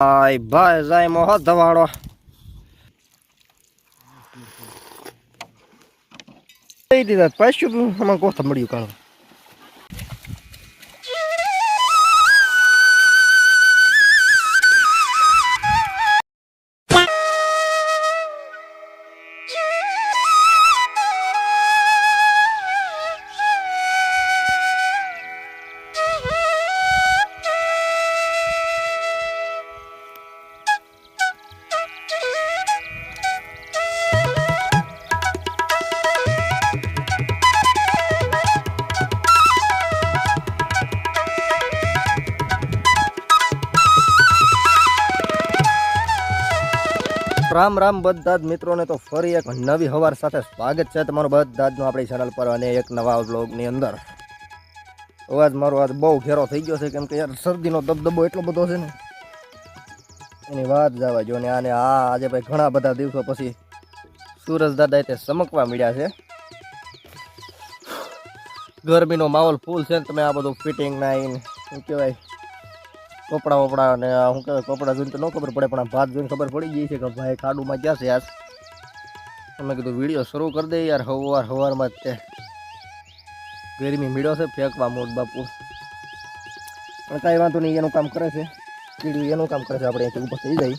ભાઈ ભાઈ જાય મોહ ધવાડો. દીધા પાછું આમાં કોથા મળ્યું કાળું રામ રામ બધા જ મિત્રોને તો ફરી એક નવી હવાર સાથે સ્વાગત છે તમારું બધા જનું આપણી ચેનલ પર અને એક નવા વ્લોગની અંદર. અવાજ મારો આજ બહુ ઘેરો થઈ ગયો છે કેમ કે યાર શરદીનો દબદબો એટલો બધો છે ને. એની વાત જવા જો ને આને આ આજે ભાઈ ઘણા બધા દિવસો પછી સુરજ દાદા તે ચમકવા મળ્યા છે. ગરમીનો માહોલ ફૂલ છે ને તમે આ બધું ફિટિંગ ના આવીને, શું કહેવાય? કપડા વપડા અને શું કહેવાય કપડાં જોઈને તો ન ખબર પડે, પણ આ ભાત જોઈને ખબર પડી ગઈ છે કે ભાઈ ખાડુમાં ક્યાં છે યાર તમે કીધું વીડિયો શરૂ કરી દે યાર સવાર સવારમાં જ તે. ગરમી મીડો છે, ફેંકવા મોટ બાપુ. પણ કાંઈ વાંધો નહીં, એનું કામ કરે છે. કીડું એનું કામ કરે છે, આપણે અહીંથી ઉપર થઈ જાય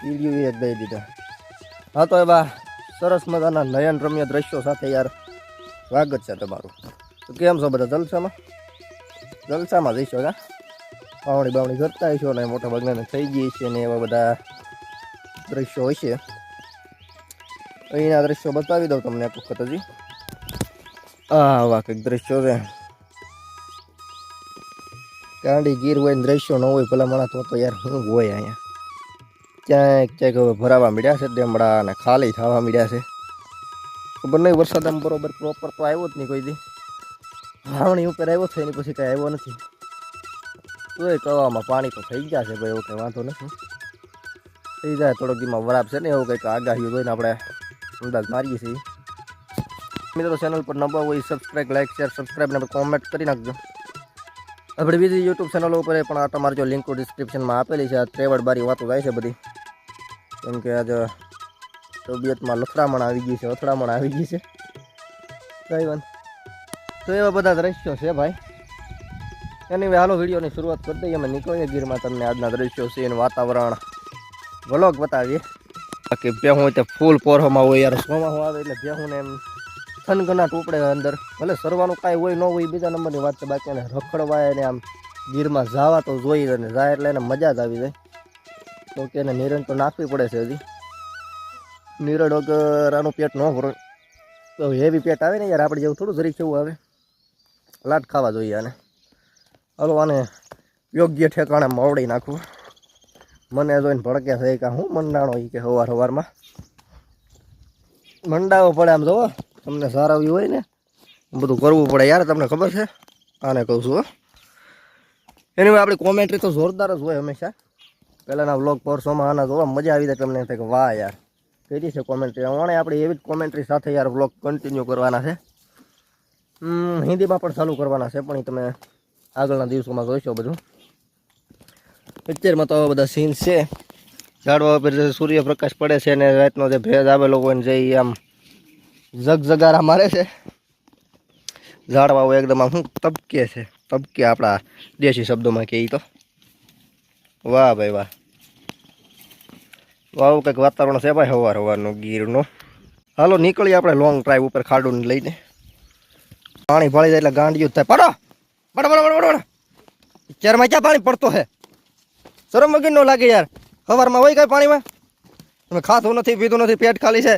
કીડું એ જ દઈ દીધા. હા તો એવા સરસ મજાના નયન રમ્ય દ્રશ્યો સાથે યાર સ્વાગત છે તમારું. તો કેમ છો બધા, જલસામાં? જલસામાં જઈશો કા? પાવણી બાવણી કરતા હશો અને મોટા ભાગના થઈ ગઈ છે ને એવા બધા દ્રશ્યો છે. અહીંના દ્રશ્યો બતાવી દઉં તમને એક વખત હજી. આવા કંઈક દ્રશ્યો છે. કાંડી ગીર હોય ને દ્રશ્યો ન હોય ભલા મણા તો તો યાર શું હોય અહીંયા. ક્યાંક ક્યાંક હવે ભરાવા મળ્યા છે, ડેમડા અને ખાલી થવા મળ્યા છે. ખબર નહીં, વરસાદ આમ બરોબર પ્રોપર તો આવ્યો જ નહીં કોઈ દી. વાવણી ઉપર આવ્યો છે એની પછી કાંઈ આવ્યો નથી. તોય કવામાં પાણી તો થઈ ગયા છે ભાઈ એવું કંઈ વાંધો નથી થઈ જાય, થોડોક દીમાં વરાપ છે ને, એવું કંઈક આગાહીઓ જોઈને આપણે અંદાજ મારીએ છીએ. મિત્રો ચેનલ પર નવા હોય સબસ્ક્રાઈબ લાઈક શેર સબસ્ક્રાઈબ ને કોમેન્ટ કરી નાખજો. આપણે બીજી યુટ્યુબ ચેનલો ઉપર પણ આ તમારી જો લિંકો ડિસ્ક્રિપ્શનમાં આપેલી છે, આ ત્રેવડ બારી વાતો થાય છે બધી. કેમ કે આજે તબિયતમાં લથડામણ આવી ગઈ છે, અથડામણ આવી ગઈ છે. કઈ વાંધો. તો એવા બધા દ્રશ્યો છે, ભાઈ. એની હાલો, વિડીયોની શરૂઆત કરી દઈએ. અમે નીકળીએ ગીરમાં. તમને આજના દ્રશ્યો છે એનું વાતાવરણ વ્લોગ બતાવીએ. બાકી ભેહું હોય તે ફૂલ પોરમાં હોય યાર. સોમાહું આવે એટલે ભેહું ને એમ થનગનાટ ઉપડે અંદર. ભલે સરવાનું કાંઈ હોય, ન હોય બીજા નંબરની વાત છે. બાકી એને રખડવાય એને આમ ગીરમાં જાવા તો જોઈ અને જાય એટલે એને મજા જ આવી જાય. તો કે એને નિરણ તો નાખવી પડે છે હજી. નિરણ વગર આનું પેટ ન ભરો. તો હેવી પેટ આવે ને યાર, આપણે જેવું થોડું જરીક કેવું આવે. લાટ ખાવા જોઈએ આને. હાલો આને યોગ્ય ઠેકાણે મવડી નાખું. મને જોઈને ભડકે છે કે હું મંડાણો એ કે સવાર સવારમાં મંડાવો પડે આમ જોવો, તમને સારાવ્યું હોય ને બધું કરવું પડે યાર, તમને ખબર છે? આને કહું છું. એની આપણી કોમેન્ટ્રી તો જોરદાર જ હોય હંમેશા. પહેલાંના વ્લોગ પરસોમાં આના જોવા મજા આવી જાય તમને કે વાહ યાર, કરી છે કોમેન્ટ્રી આણે આપણે એવી જ કોમેન્ટ્રી સાથે યાર વ્લોગ કન્ટિન્યુ કરવાના છે. હિન્દીમાં પણ ચાલુ કરવાના છે, પણ એ તમે આગળના દિવસોમાં જોઈશો બધું. પિક્ચરમાં તો બધા સીન છે. ઝાડવા ઉપર જે સૂર્યપ્રકાશ પડે છે અને રાતનો જે ભેજ આવેલો હોય ને જે આમ ઝગઝગારા મારે છે. ઝાડવાઓ એકદમ આમ શું તબકે છે. તબકે આપણા દેશી શબ્દોમાં કહે તો. વાહ ભાઈ વાહ. આવું કંઈક વાતાવરણ છે ભાઈ સવાર સવારનું ગીરનું. હાલો નીકળીએ આપણે લોંગ ડ્રાઈવ ઉપર ખાડું લઈને. પાણી ભળી જાય એટલે ગાંડિયું થાય. પડો! બડો બડા બડા બડા ચેરમાં ક્યાં પાણી પડતો હે? શરમ વગર નો લાગે યાર. સવારમાં હોય કઈ પાણીમાં? તમે ખાતું નથી, પીધું નથી, પેટ ખાલી છે.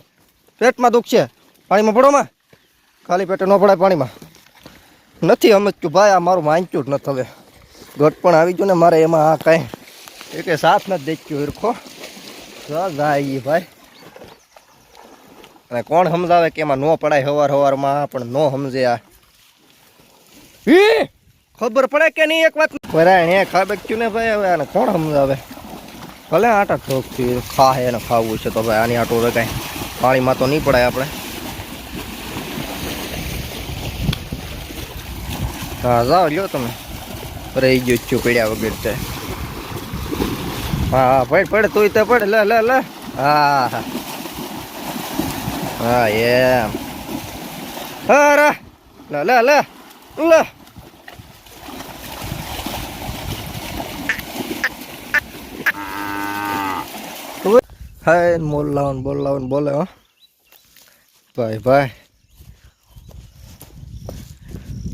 પેટમાં દુઃખ છે. પાણીમાં પડોમાં ખાલી પેટે ન પડાય પાણીમાં. નથી સમજતું ભાઈ, આ મારું માંચ્યું જ નથી હવે. ઘટ પણ આવી ગયું ને મારે એમાં આ કાંઈ. એ કે સાથ નથી દેખ્યું હિરખો જાય ભાઈ. અને કોણ સમજાવે કે એમાં ન પડાય હવાર હવારમાં, પણ ન સમજે આ. ખબર પડે કે નહીં એક વાત? બરાબર હે ખાબે ક્યુ ને ભાઈ, હવે આને કોણ સમજાવે? ભલે આટા ઠોકથી ખા હે ને ખાવું છે તો ભાઈ, આની આટો કાંઈ પાણીમાં તો નહીં પડાય આપણે. હા જાઓ લ્યો તમે. રહી ગયો છું પીડ્યા વગર છે હા પડ, પડે, તું તો પડે, લે લે લે. હા હા. હા, એમ. અરે લે લે લે. લે. હાય મોલ લાવન બોલ લાવન બોલે હો ભાઈ ભાઈ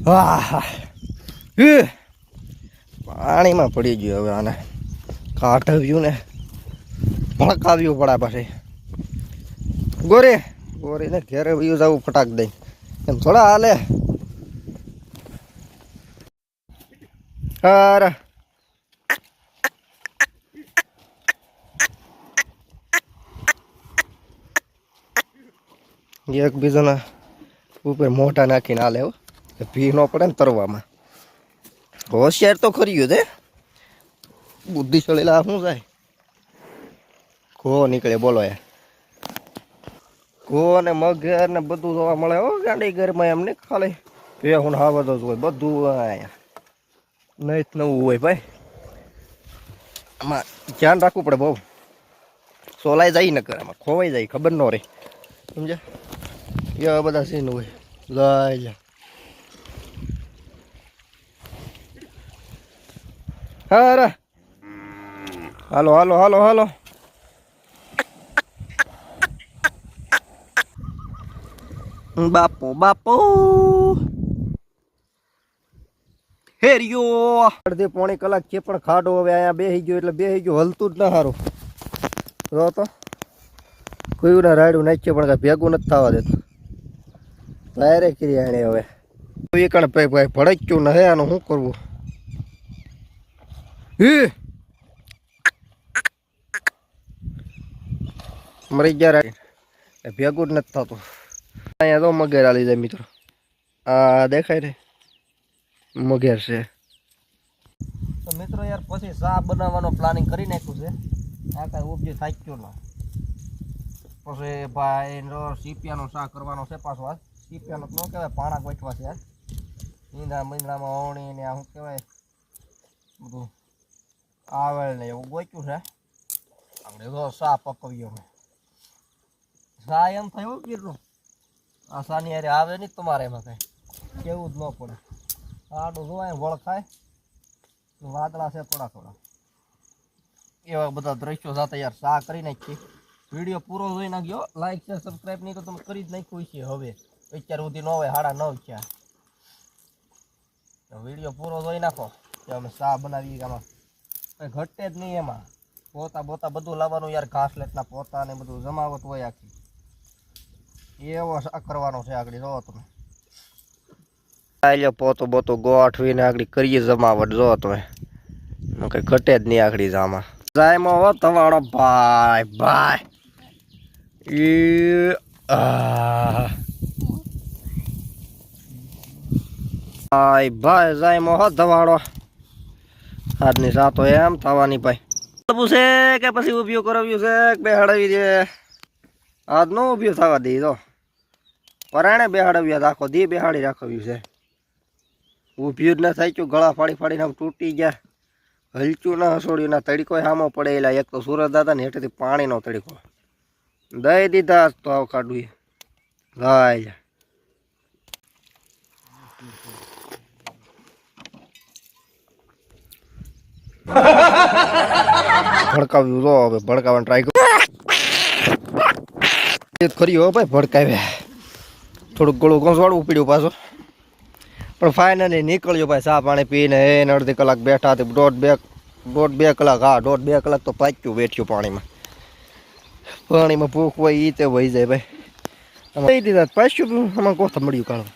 આહ હે પાણીમાં પડી ગયું હવે આને કાઢવ્યું ને ભડકાવ્યું પડા પાસે ગોરે ગોરી ને ઘેરે વયું જવું ફટાક દઈ એમ થોડા હાલે હારા એકબીજાના ઉપર મોટા નાખીને હાલે હો. ભી ન પડે ને તરવામાં. હોશિયાર તો ખરી છે બુદ્ધિ ચડેલા શું જાય ઘો નીકળે બોલો યાર ઘો ને મગર ને બધું જોવા મળે હો ગાંડી ઘરમાં એમને ખાલી. એ હું હા બધો જ હોય, બધું અહીંયા. નહીં નવું હોય ભાઈ. આમાં ધ્યાન રાખવું પડે બહુ. સોલાઈ જાય ન કરે આમાં, ખોવાઈ જાય, ખબર ન રહે. સમજ્યા? એવા બધા સીન હોય. જા. હારા હાલો. હાલો હાલો હાલો બાપો બાપો. હેરિયો. અડધી પોણી કલાક છે પણ ખાડો હવે અહીંયા બેસી ગયો એટલે બેસી ગયો, હલતું જ ના સારું રહો તો. કોઈ રાયડું નાખ્યું પણ કાંઈ ભેગું નથી થવા દેતું. ભારે કરી આણે હવે. એ કણ ભાઈ ભાઈ ભડક્યું ને હે, આનું શું કરવું? હે? મરી ગયા ભેગું જ નથી થતું. અહીંયા તો મગેર આલી જાય મિત્રો. આ દેખાય રે મગેર છે. તો મિત્રો યાર, પછી શા બનાવવાનો પ્લાનિંગ કરી નાખ્યું છે? આ કાંઈ ઉપજી થાક્યો ના. પછી ભાઈ સીપિયાનો સા કરવાનો છે પાછો આ સીપિયાનો ન કહેવાય પાણા ગોઠવા છે. ઈંડા મીંડામાં ઓણી ને શું કહેવાય? બધું આવેલ ને એવું ગોચ્યું છે. આપણે તો શા પકવ્યો મેં શા એમ થયું કેટલું આ સાની અરે આવે નહીં તમારે એમાં કઈ. કેવું જ ન પડે. આડું જોવાય વળખાય. વાદળા છે થોડા થોડા. એવા બધા દ્રશ્યો સાથે યાર શા કરી નાખીએ. વીડિયો પૂરો જોઈ નાખ્યો લાઈક છે સબસ્ક્રાઈબ નહીં તો તમે કરી જ નાખ્યું છે હવે. અત્યાર સુધી ન હોય, સાડા નવ થયા વીડિયો પૂરો જોઈ નાખો. કે અમે શા બનાવીએ આમાં. ઘટે જ નહીં એમાં. પોતા બોતા બધું લાવવાનું યાર ઘાસ લેટના પોતા ને બધું જમાવટ હોય આખી. એવો કરવાનો છે આગળ, જોવો તમે. આલ્યો પોતો બોતો ગોઠવીને આગળ કરીએ જમાવટ જો તમે. કઈ ઘટે જ નહીં આગળ જામાં. જાયમાં હો તમારો ભાઈ ભાઈ. એ આ. ભાઈ ભાઈ, જાય હો ધવાડો. આજની સાતો એમ થવાની ભાઈ. પૂછે કે પછી ઉભ્યું કરાવ્યું છે કે બેહાડાવી દે આજ નો ઉભ્યું થવા દે તો. પરાણે બેહાડવ્યા રાખો, દી બેહાડી રાખવ્યું છે. ઉભ્યું જ ન થાય ગયું ગળા ફાડી ફાડીને આમ તૂટી ગયા. હલચું ના હસોડ્યું, ના તડકો સામો પડેલા. એક તો સુરત દાદા ને હેઠેથી પાણીનો તડકો. દઈ દીધા તો આવ કાઢવી ગાય ભડકાવ્યું તો હવે ભડકાવાનો ટ્રાય કરું. ખરી હો ભાઈ, ભડકાવ્યા. થોડુંક ગળું ઘસવાડવું પડ્યું પાછું. પણ ફાઇનલી નીકળ્યો ભાઈ, ચા પાણી પીને એને અડધી કલાક બેઠા હતી, દોઢ બે દોઢ બે કલાક, હા, દોઢ બે કલાક તો પાચ્યું બેઠ્યું પાણીમાં. પાણીમાં ભૂખ હોય એ તે વહી જાય ભાઈ. આમાં દીધા, પાછું આમાં કોથ મળ્યું કાળું.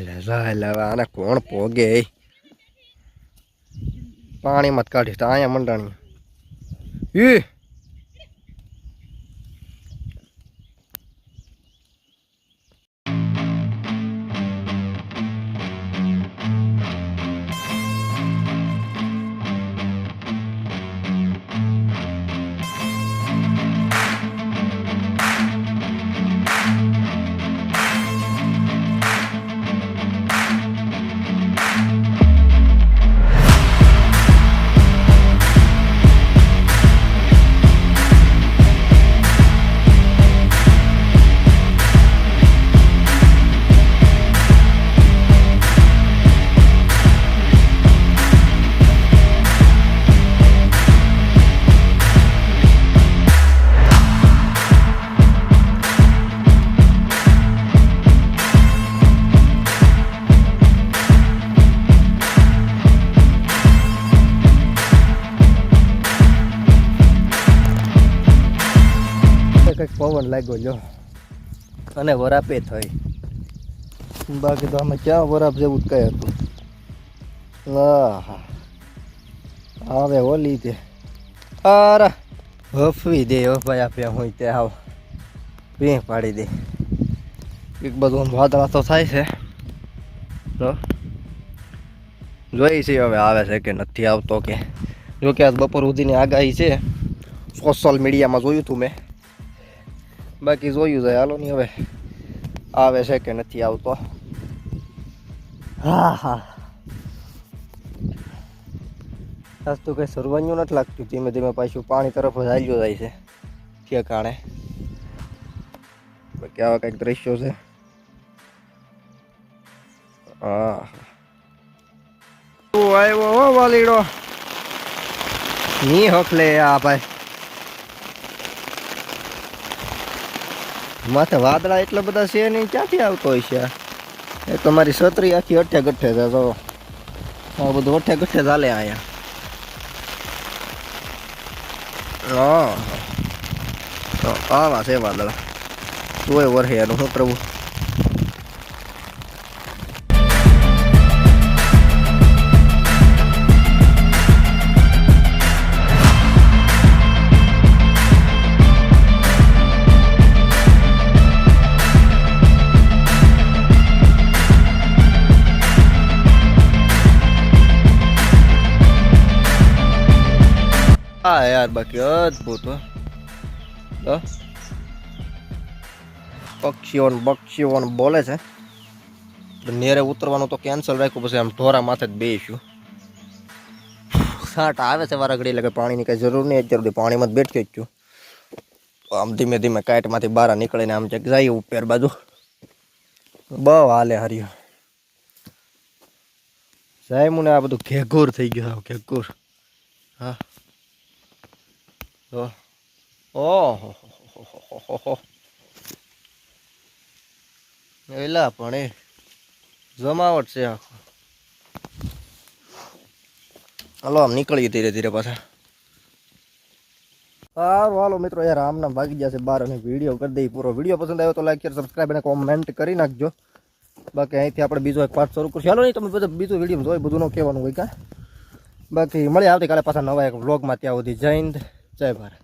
જાય જાય હવે આને કોણ પોગે? પાણીમાં જ કાઢી તો અહીંયા મંડાણી. એ પવન લાગ્યો, જો. અને વરાપે થઈ. બાકી તો અમે ક્યાં વરાપ જેવું જ કઈ હતું. હવે ઓલી તે. અરે હફવી દે, હો ભાઈ આપણે હોય તે આવ. પી પાડી દે. એક બધું વાદળા તો થાય છે. જોઈ છે હવે આવે છે કે નથી આવતો કે. જો કે આજ બપોર સુધીની આગાહી છે. સોશિયલ મીડિયામાં જોયું હતું મેં. બાકી જોયું જાય હાલો નહીં હવે. આવે છે કે નથી આવતો. હા હા. આજ તો કંઈ સરવાન્યું નથી લાગતું. ધીમે ધીમે પાછું પાણી તરફ જ હાલ્યો જાય છે, ઠેકાણે. બાકી આવા કંઈક દ્રશ્યો છે. હા. આવ્યો વાલીડો. ની હકલે આ ભાઈ. માથે વાદળા એટલા બધા છે નહીં, ક્યાંથી આવતો હોય છે? એ તમારી છત્રી આખી અઠ્ઠે ગઠ્ઠે છે તો આ બધું અઠ્ઠે ગઠ્ઠે ચાલે અહીંયા. હા. આવા છે વાદળા. તોય વરહે એનું શું પ્રભુ. યાર બાકી અદભુત હો. તો પક્ષીઓ ને બોલે છે. નેરે ઉતરવાનું તો કેન્સલ રાખ્યું, પછી આમ ઢોરા માથે જ બેસીશું સાટ આવે છે વારા ઘડી એટલે પાણીની કાંઈ જરૂર નહીં, અત્યાર સુધી પાણીમાં જ બેઠી જ છું. આમ ધીમે ધીમે કાઇટમાંથી બહાર નીકળીને આમ ચેક જાય ઉપર બાજુ. બહુ હાલે હર્યો. સાહેબ મને આ બધું ઘેઘોર થઈ ગયું ઘેઘોર. હા. તો ઓહો એલા પણ એ જમાવટ છે આખો. હાલો, આમ નીકળીએ ધીરે ધીરે પાછા. સારું, હાલો મિત્રો, યાર, આમના ભાગી જશે બાર અને વીડિયો કરી દઈ પૂરો. વીડિયો પસંદ આવ્યો તો લાઈક શેર સબસ્ક્રાઈબ અને કોમેન્ટ કરી નાખજો. બાકી અહીંથી આપણે બીજો એક પાર્ટ શરૂ કરશું. હાલો નહીં તમે બધા બીજો વીડિયો જોઈ, બધું ન કહેવાનું હોય કાં? બાકી મળીએ આવતીકાલે પાછા નવા એક વ્લોગમાં ત્યાં સુધી જય હિન્દ. જય ભારત